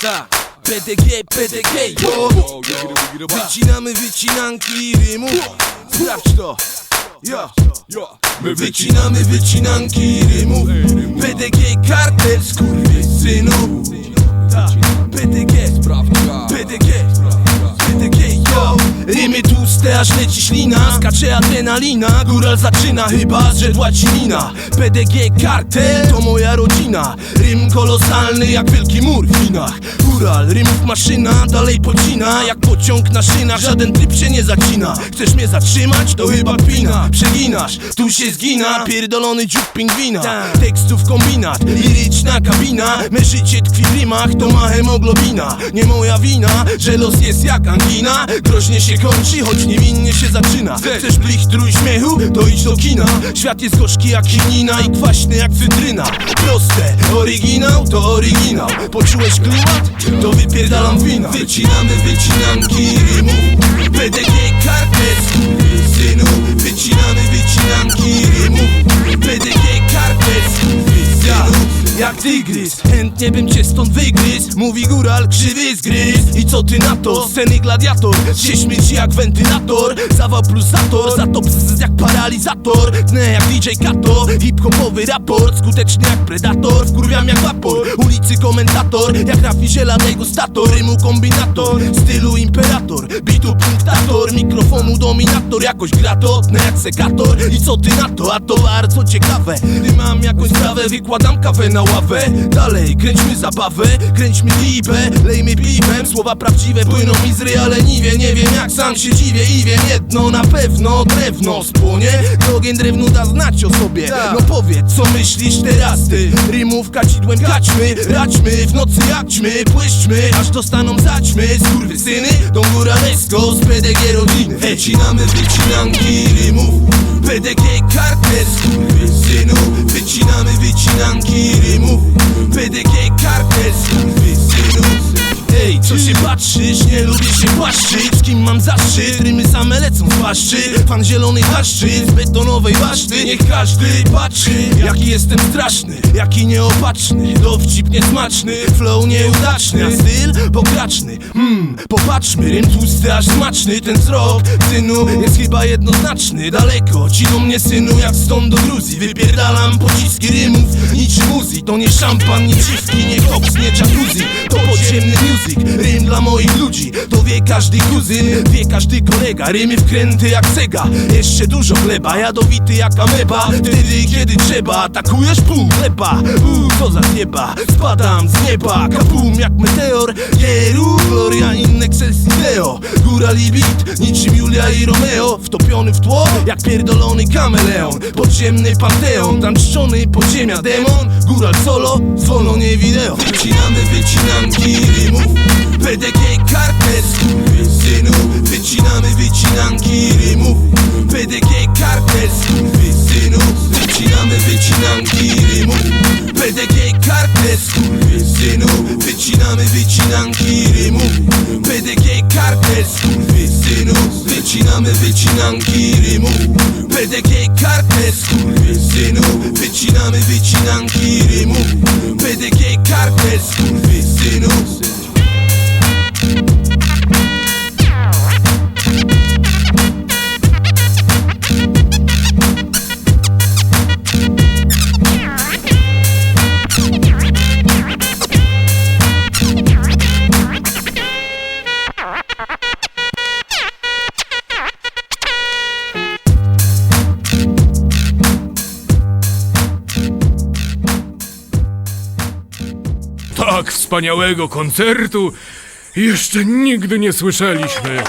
Tak, PDG, PDG, yo. Wycinamy wycinanki rymów Sprawdź to. Ja, My wycinamy wycinanki rymów PDG kartel skurwysynów Tak, PDG, PDG, yo Tłuste, aż leci ślina. Skacze adrenalina, góral zaczyna Chyba, że dłacina PDG kartel to moja rodzina. Rym kolosalny jak wielki mur w Chinach Góral, rymów maszyna, dalej pocina. Jak pociąg na szynach, żaden tryb się nie zacina. Chcesz mnie zatrzymać? To chyba kpina Przeginasz, tu się zgina. Pierdolony dziób pingwina. Tekstów kombinat, liryczna kabina. Me życie tkwi w rimach, to ma hemoglobina. Nie moja wina, że los jest jak angina. Groźnie się kończy, choć niewinnie się zaczyna. Chcesz blichtru śmiechu? To idź do kina. Świat jest gorzki jak chinina i kwaśny jak cytryna. Proste, oryginał to oryginał. Poczułeś klimat? To wypierdalam wina. Wycinamy wycinanki rymów PDG tygrys, chętnie bym cię stąd wygryzł. Mówi góral, krzywy zgryz I co ty na to? Sceny gladiator. Się śmieci jak wentylator. Zawał plus zator, za to bzz jak paralizator. Tnę jak DJ Kato. Hip-hopowy raport, skuteczny jak predator. Wkurwiam jak vapor, ulicy komentator. Jak Rafi Ziela, degustator. Rymu kombinator, stylu imperator. Bitu punktator, mikrofonu dominator. Jakoś gra to, tnę jak sekator. I co ty na to? A to bardzo ciekawe. Gdy mam jakąś sprawę, wykładam kawę na ławę Dalej, kręćmy zabawę, kręćmy libę Lejmy piwem, słowa prawdziwe płyną mi z ry, ale nie wie, nie wiem jak sam się dziwię I wiem jedno na pewno, drewno spłonie Gdy ogień drewnu da znać o sobie. No powiedz, co myślisz teraz ty? Rymów kadzidłem kaćmy, raćmy W nocy jakćmy, płyszczmy, aż dostaną zaćmy Skurwysyny, Don Góralesko z PDG rodziny. Wycinamy wycinanki rymów PDG kartel skurwysynów Wycinamy zaszczyt? Rymy same lecą z paszczy. Fan zielonej paszczy z betonowej baszty Niech każdy patrzy Jaki jestem straszny, jaki nieopatrzny Dowcip niesmaczny, flow nieudaczny A styl pokraczny. Hmm, popatrzmy, rym tłusty aż smaczny. Ten wzrok, synu, jest chyba jednoznaczny. Daleko ci do mnie, synu, jak stąd do Gruzji. Wypierdalam pociski rymów niczym Uzi. To nie szampan, nie dziwki, nie koks, nie jacuzzi moich ludzi. To wie każdy kuzyn, wie każdy kolega. Rymy wkręty jak Sega, jeszcze dużo chleba Jadowity jak ameba, wtedy kiedy trzeba Atakujesz pół chleba, uuu co za nieba. Spadam z nieba, kapum jak meteor. Jeru, gloria in excelsis deo Góra beat, niczym Julia i Romeo. Wtopiony w tło, jak pierdolony kameleon. Podziemny panteon, tam czczony podziemia. Demon Góral solo, solo nie wideo. Wycinamy wycinanki rymów. PDG kartel synu Wycinamy wycinanki rymów. PDG kartel synu Wycinamy wycinanki rymów. PDG kartel synu Wycinamy wycinanki rymów PDG kartel synu Wycinamy wycinanki rymów PDG kartel synu Wycinamy wycinanki rymów PDG kartel synu Tak wspaniałego koncertu jeszcze nigdy nie słyszeliśmy.